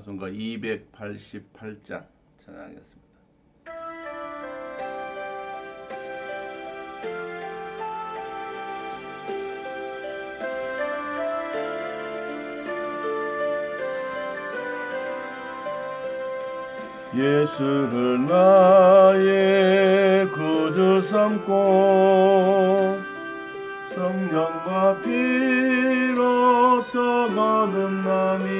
찬송가 288장 찬양하겠습니다. 예수를 나의 구주 삼고 성령과 피로서 거듭나니 이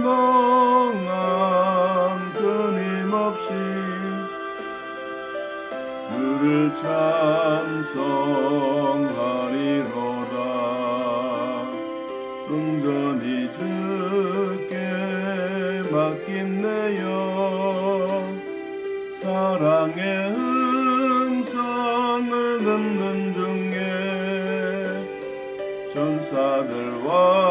듣는 중에 전사들 왕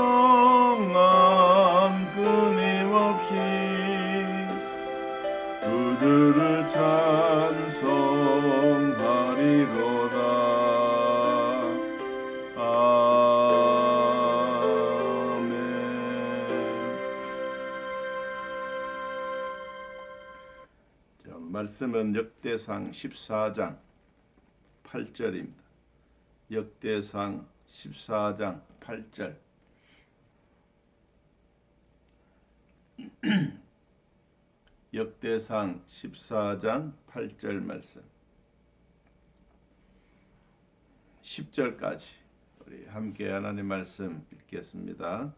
말씀은 역대상 14장 8절입니다. 역대상 14장 8절 역대상 14장 8절 말씀 10절까지 우리 함께 하나님 말씀 읽겠습니다.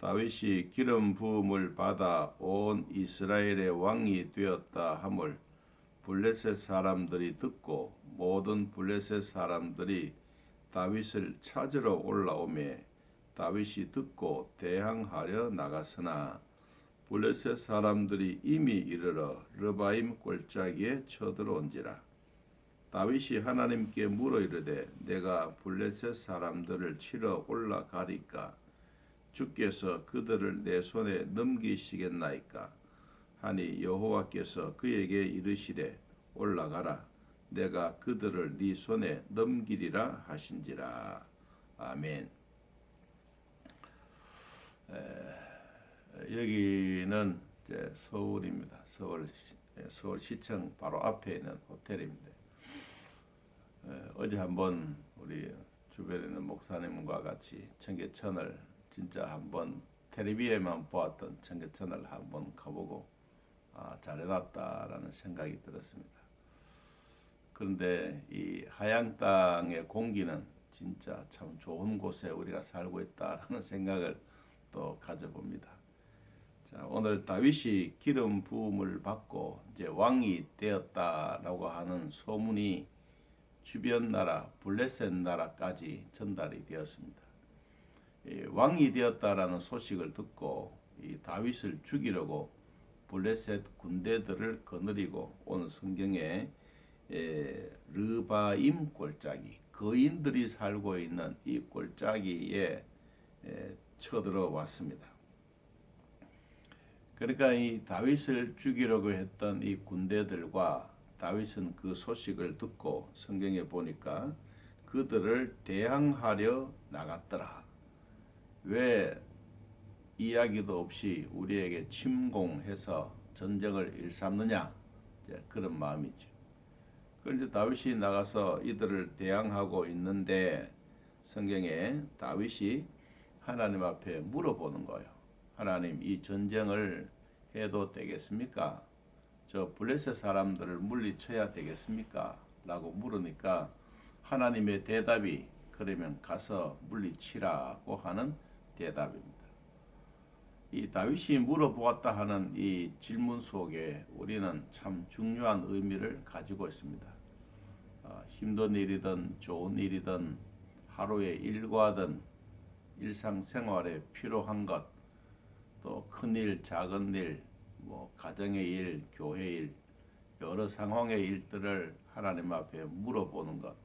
다윗이 기름 부음을 받아 온 이스라엘의 왕이 되었다 함을 블레셋 사람들이 듣고 모든 블레셋 사람들이 다윗을 찾으러 올라오매 다윗이 듣고 대항하려 나갔으나 블레셋 사람들이 이미 이르러 르바임 골짜기에 쳐들어온지라. 다윗이 하나님께 물어 이르되 내가 블레셋 사람들을 치러 올라가리까 주께서 그들을 내 손에 넘기시겠나이까 하니 여호와께서 그에게 이르시되 올라가라 내가 그들을 네 손에 넘기리라 하신지라 아멘. 에, 여기는 이제 서울입니다. 서울 서울 시청 바로 앞에 있는 호텔입니다. 에, 어제 한번 우리 주변에 있는 목사님과 같이 청계천을 진짜 한번 텔레비에만 보았던 청계천을 한번 가보고 아, 잘해놨다라는 생각이 들었습니다. 그런데 이 하양 땅의 공기는 진짜 참 좋은 곳에 우리가 살고 있다라는 생각을 또 가져봅니다. 자, 오늘 다윗이 기름 부음을 받고 이제 왕이 되었다라고 하는 소문이 주변 나라 블레셋 나라까지 전달이 되었습니다. 이 왕이 되었다라는 소식을 듣고 이 다윗을 죽이려고 블레셋 군대들을 거느리고 오늘 성경에 에, 르바임 골짜기 거인들이 살고 있는 이 골짜기에 에, 쳐들어왔습니다. 그러니까 이 다윗을 죽이려고 했던 이 군대들과 다윗은 그 소식을 듣고 성경에 보니까 그들을 대항하려 나갔더라. 왜 이야기도 없이 우리에게 침공해서 전쟁을 일삼느냐? 그런 마음이죠. 그런데 다윗이 나가서 이들을 대항하고 있는데 성경에 다윗이 하나님 앞에 물어보는 거예요. 하나님 이 전쟁을 해도 되겠습니까? 저 블레셋 사람들을 물리쳐야 되겠습니까? 라고 물으니까 하나님의 대답이 그러면 가서 물리치라고 하는 대답입니다. 이 다윗이 물어보았다 하는 이 질문 속에 우리는 참 중요한 의미를 가지고 있습니다. 아, 힘든 일이든 좋은 일이든 하루의 일과든 일상생활에 필요한 것, 또 큰 일, 작은 일, 뭐 가정의 일, 교회 일, 여러 상황의 일들을 하나님 앞에 물어보는 것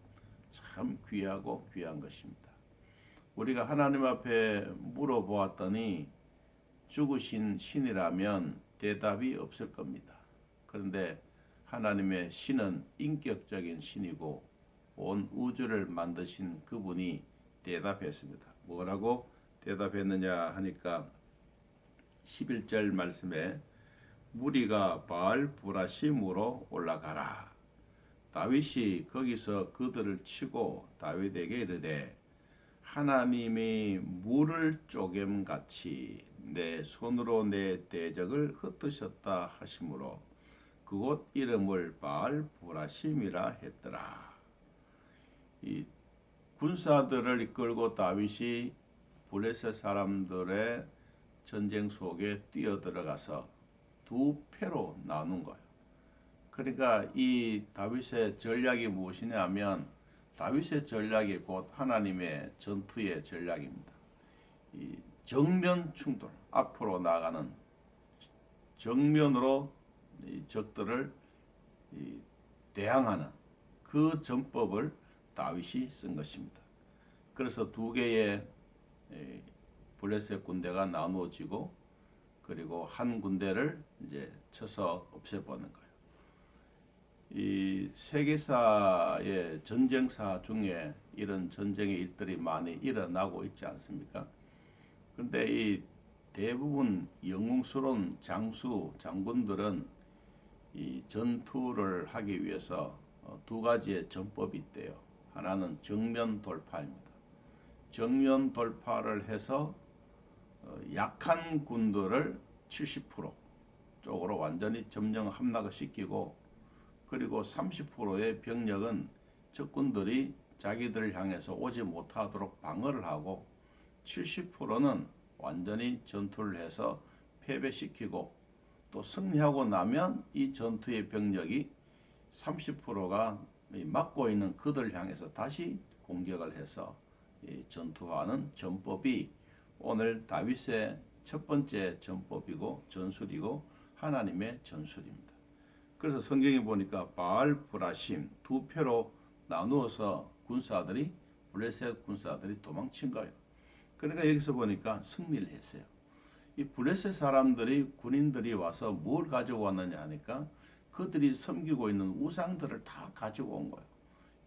참 귀하고 귀한 것입니다. 우리가 하나님 앞에 물어보았더니 죽으신 신이라면 대답이 없을 겁니다. 그런데 하나님의 신은 인격적인 신이고 온 우주를 만드신 그분이 대답했습니다. 뭐라고 대답했느냐 하니까 11절 말씀에 무리가 바알 브라심으로 올라가라. 다윗이 거기서 그들을 치고 다윗에게 이르되 하나님이 물을 쪼개м 같이 내 손으로 내 대적을 흩으셨다 하심으로 그곳 이름을 바알 브라심이라 했더라. 이 군사들을 이끌고 다윗이 블레셋 사람들의 전쟁 속에 뛰어들어가서 두 패로 나눈 거예요. 그러니까 이 다윗의 전략이 무엇이냐면 다윗의 전략이 곧 하나님의 전투의 전략입니다. 이 정면 충돌, 앞으로 나가는 정면으로 이 적들을 이 대항하는 그 전법을 다윗이 쓴 것입니다. 그래서 두 개의 이 블레셋 군대가 나누어지고 그리고 한 군대를 이제 쳐서 없애보는 거예요. 이 세계사의 전쟁사 중에 이런 전쟁의 일들이 많이 일어나고 있지 않습니까? 그런데 이 대부분 영웅스러운 장수 장군들은 이 전투를 하기 위해서 어, 두 가지의 전법이 있대요. 하나는 정면 돌파입니다. 정면 돌파를 해서 어, 약한 군들을 70% 쪽으로 완전히 점령 함락을 시키고 그리고 30%의 병력은 적군들이 자기들을 향해서 오지 못하도록 방어를 하고 70%는 완전히 전투를 해서 패배시키고 또 승리하고 나면 이 전투의 병력이 30%가 막고 있는 그들 향해서 다시 공격을 해서 전투하는 전법이 오늘 다윗의 첫 번째 전법이고 전술이고 하나님의 전술입니다. 그래서 성경에 보니까 바알 브라심 두 표로 나누어서 군사들이 블레셋 군사들이 도망친 거예요. 그러니까 여기서 보니까 승리를 했어요. 이 블레셋 사람들이 군인들이 와서 뭘 가지고 왔느냐 하니까 그들이 섬기고 있는 우상들을 다 가지고 온 거예요.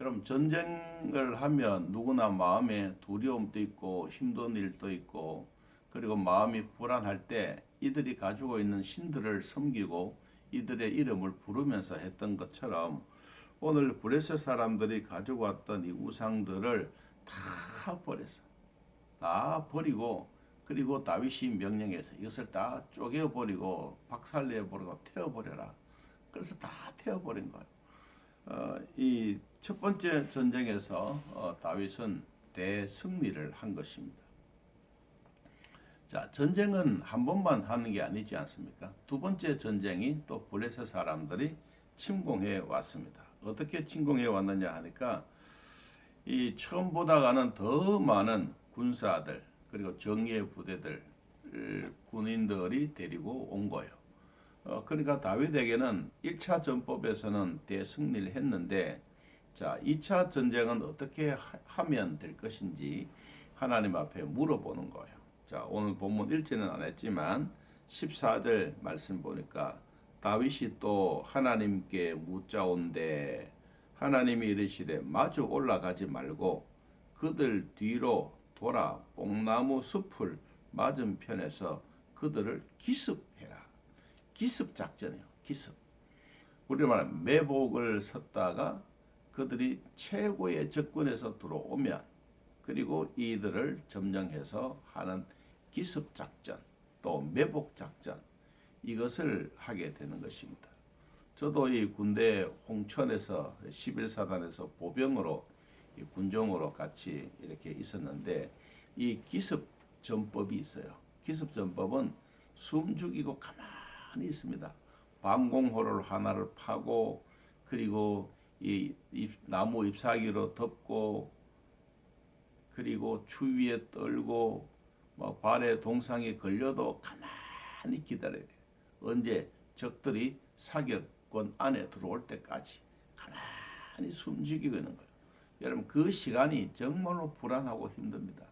여러분 전쟁을 하면 누구나 마음에 두려움도 있고 힘든 일도 있고 그리고 마음이 불안할 때 이들이 가지고 있는 신들을 섬기고 이들의 이름을 부르면서 했던 것처럼 오늘 브레스 사람들이 가지고 왔던 이 우상들을 다 버렸어. 다 버리고 그리고 다윗이 명령해서 이것을 다 쪼개버리고 박살내버리고 태워버려라. 그래서 다 태워버린 거예요. 어, 이첫 번째 전쟁에서 어, 다윗은 대승리를 한 것입니다. 자, 전쟁은 한 번만 하는 게 아니지 않습니까? 두 번째 전쟁이 또 블레셋 사람들이 침공해 왔습니다. 어떻게 침공해 왔느냐 하니까 이 처음 보다가는 더 많은 군사들 그리고 정예 부대들 군인들이 데리고 온 거예요. 어, 그러니까 다윗에게는 1차 전법에서는 대승리를 했는데 자, 2차 전쟁은 어떻게 하- 하면 될 것인지 하나님 앞에 물어보는 거예요. 자, 오늘 본문 읽지는 않았지만 14절 말씀 보니까 다윗이 또 하나님께 묻자온데 하나님이 이르시되 마주 올라가지 말고 그들 뒤로 돌아 뽕나무 숲을 맞은편에서 그들을 기습해라. 기습 작전이에요. 기습. 우리 말하면 매복을 섰다가 그들이 최고의 적군에서 들어오면 그리고 이들을 점령해서 하는 기습 작전 또 매복 작전 이것을 하게 되는 것입니다. 저도 이 군대 홍천에서 11사단에서 보병으로 이 군종으로 같이 이렇게 있었는데 이 기습 전법이 있어요. 기습 전법은 숨 죽이고 가만히 있습니다. 방공호를 하나를 파고 그리고 이, 잎- 나무 잎사귀로 덮고 그리고 추위에 떨고 뭐 발에 동상이 걸려도 가만히 기다려야 돼요. 언제 적들이 사격권 안에 들어올 때까지 가만히 숨죽이고 있는 거예요. 여러분 그 시간이 정말로 불안하고 힘듭니다.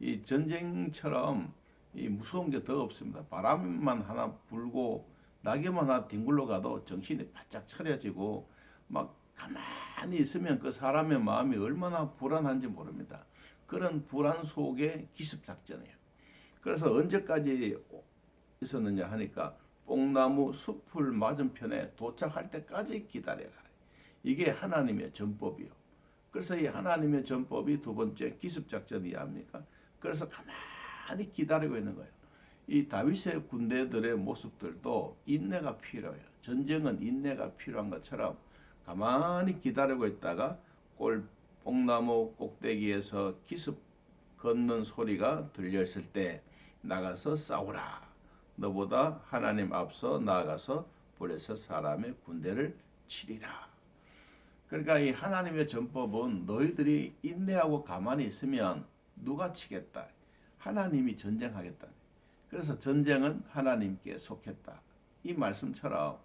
이 전쟁처럼 이 무서운 게 더 없습니다. 바람만 하나 불고 낙엽만 하나 뒹굴러 가도 정신이 바짝 차려지고 막 가만히 있으면 그 사람의 마음이 얼마나 불안한지 모릅니다. 그런 불안 속에 기습 작전이에요. 그래서 언제까지 있었느냐 하니까 뽕나무 숲을 맞은편에 도착할 때까지 기다려라. 이게 하나님의 전법이요. 그래서 이 하나님의 전법이 두 번째 기습 작전이야 합니까? 그래서 가만히 기다리고 있는 거예요. 이 다윗의 군대들의 모습들도 인내가 필요해요. 전쟁은 인내가 필요한 것처럼 가만히 기다리고 있다가 꼴 뽕나무 꼭대기에서 기습 걷는 소리가 들렸을 때 나가서 싸우라. 너보다 하나님 앞서 나아가서 블레셋 사람의 군대를 치리라. 그러니까 이 하나님의 전법은 너희들이 인내하고 가만히 있으면 누가 치겠다. 하나님이 전쟁하겠다. 그래서 전쟁은 하나님께 속했다. 이 말씀처럼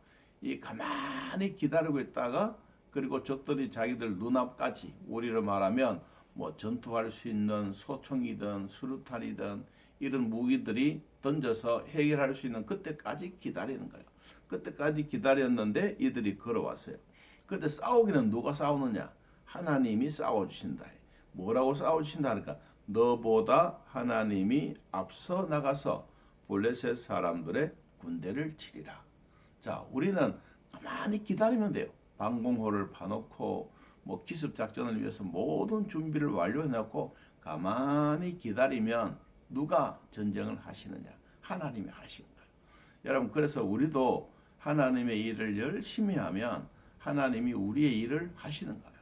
이 가만히 기다리고 있다가 그리고 적들이 자기들 눈앞까지 우리로 말하면 뭐 전투할 수 있는 소총이든 수류탄이든 이런 무기들이 던져서 해결할 수 있는 그때까지 기다리는 거예요. 그때까지 기다렸는데 이들이 걸어왔어요. 근데 싸우기는 누가 싸우느냐? 하나님이 싸워주신다. 뭐라고 싸워주신다 하니까 너보다 하나님이 앞서 나가서 블레셋 사람들의 군대를 치리라. 자, 우리는 가만히 기다리면 돼요. 방공호를 파놓고 뭐 기습 작전을 위해서 모든 준비를 완료해 놓고 가만히 기다리면 누가 전쟁을 하시느냐? 하나님이 하시는 거예요. 여러분 그래서 우리도 하나님의 일을 열심히 하면 하나님이 우리의 일을 하시는 거예요.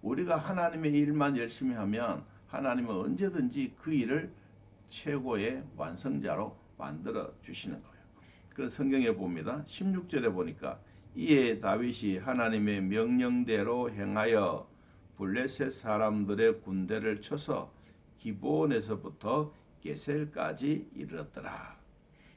우리가 하나님의 일만 열심히 하면 하나님은 언제든지 그 일을 최고의 완성자로 만들어 주시는 거예요. 그래서 성경에 봅니다. 16절에 보니까 이에 다윗이 하나님의 명령대로 행하여 블레셋 사람들의 군대를 쳐서 기본에서부터 게셀까지 이르렀더라.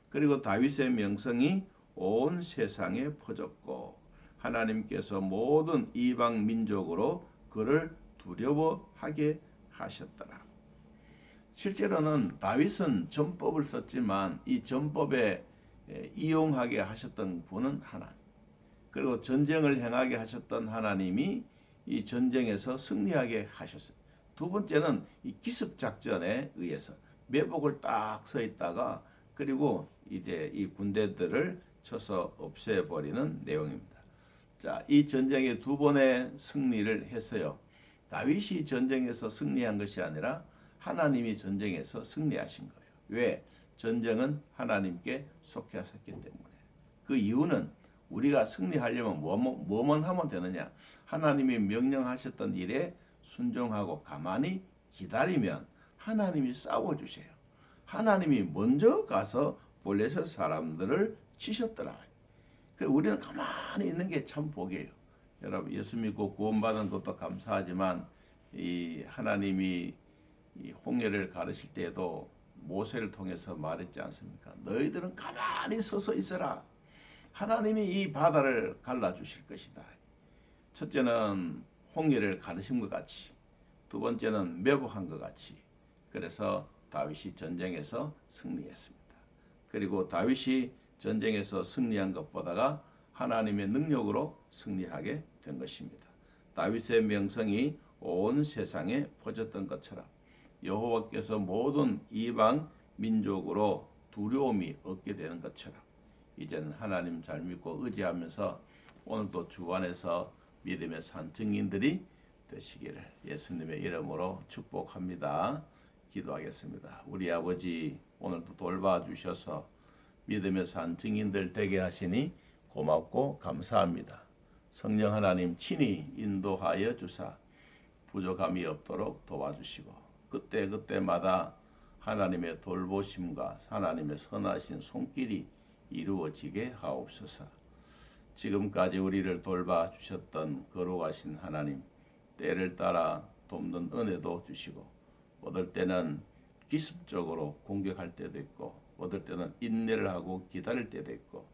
그리고 다윗의 명성이 온 세상에 퍼졌고 하나님께서 모든 이방 민족으로 그를 두려워하게 하셨더라. 실제로는 다윗은 전법을 썼지만 이 전법에 에, 이용하게 하셨던 분은 하나님. 그리고 전쟁을 행하게 하셨던 하나님이 이 전쟁에서 승리하게 하셨어요. 두 번째는 이 기습 작전에 의해서 매복을 딱 서 있다가 그리고 이제 이 군대들을 쳐서 없애버리는 내용입니다. 자, 이 전쟁에 두 번의 승리를 했어요. 다윗이 전쟁에서 승리한 것이 아니라 하나님이 전쟁에서 승리하신 거예요. 왜? 전쟁은 하나님께 속하셨기 때문에. 그 이유는 우리가 승리하려면 뭐뭐, 뭐만 하면 되느냐? 하나님이 명령하셨던 일에 순종하고 가만히 기다리면 하나님이 싸워주세요. 하나님이 먼저 가서 블레셋 사람들을 치셨더라. 그 우리는 가만히 있는 게 참 복이에요. 여러분 예수 믿고 구원받은 것도 감사하지만 이 하나님이 이 홍해를 가르칠 때에도 모세를 통해서 말했지 않습니까? 너희들은 가만히 서서 있어라. 하나님이 이 바다를 갈라 주실 것이다. 첫째는 홍해를 가르친 것 같이, 두 번째는 매복한 것 같이. 그래서 다윗이 전쟁에서 승리했습니다. 그리고 다윗이 전쟁에서 승리한 것보다가 하나님의 능력으로 승리하게 된 것입니다. 다윗의 명성이 온 세상에 퍼졌던 것처럼 여호와께서 모든 이방 민족으로 두려움이 없게 되는 것처럼 이제는 하나님 잘 믿고 의지하면서 오늘도 주 안에서 믿음의 산 증인들이 되시기를 예수님의 이름으로 축복합니다. 기도하겠습니다. 우리 아버지 오늘도 돌봐 주셔서 믿음의 산 증인들 되게 하시니 고맙고 감사합니다. 성령 하나님 친히 인도하여 주사 부족함이 없도록 도와주시고 그때 그때마다 하나님의 돌보심과 하나님의 선하신 손길이 이루어지게 하옵소서. 지금까지 우리를 돌봐 주셨던 거룩하신 하나님 때를 따라 돕는 은혜도 주시고 어떨 때는 기습적으로 공격할 때도 있고 어떨 때는 인내를 하고 기다릴 때도 있고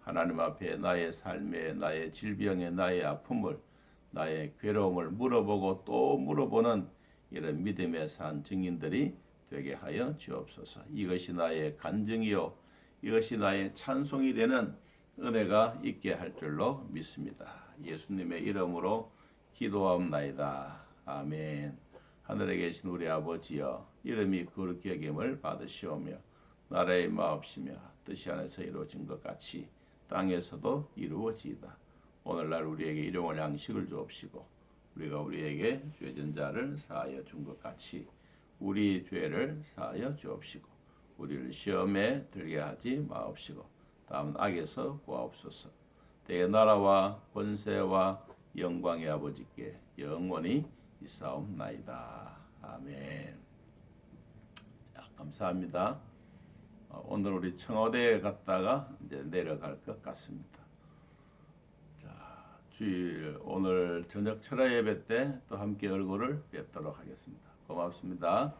하나님 앞에 나의 삶에 나의 질병에 나의 아픔을 나의 괴로움을 물어보고 또 물어보는 이런 믿음의 산 증인들이 되게 하여 주옵소서. 이것이 나의 간증이요 이것이 나의 찬송이 되는 은혜가 있게 할 줄로 믿습니다. 예수님의 이름으로 기도하옵나이다. 아멘. 하늘에 계신 우리 아버지여 이름이 거룩히 여김을 받으시오며 나라의 마옵시며 뜻이 안에서 이루어진 것 같이 땅에서도 이루어지이다. 오늘날 우리에게 일용할 양식을 주옵시고 우리가 우리에게 죄진 자를 사하여 준 것 같이 우리 죄를 사하여 주옵시고 우리를 시험에 들게 하지 마옵시고 다음 악에서 구하옵소서. 내 나라와 권세와 영광의 아버지께 영원히 있사옵나이다. 아멘. 자, 감사합니다. 어, 오늘 우리 청와대에 갔다가 이제 내려갈 것 같습니다. 자, 주일 오늘 저녁 철야 예배 때 또 함께 얼굴을 뵙도록 하겠습니다. 고맙습니다.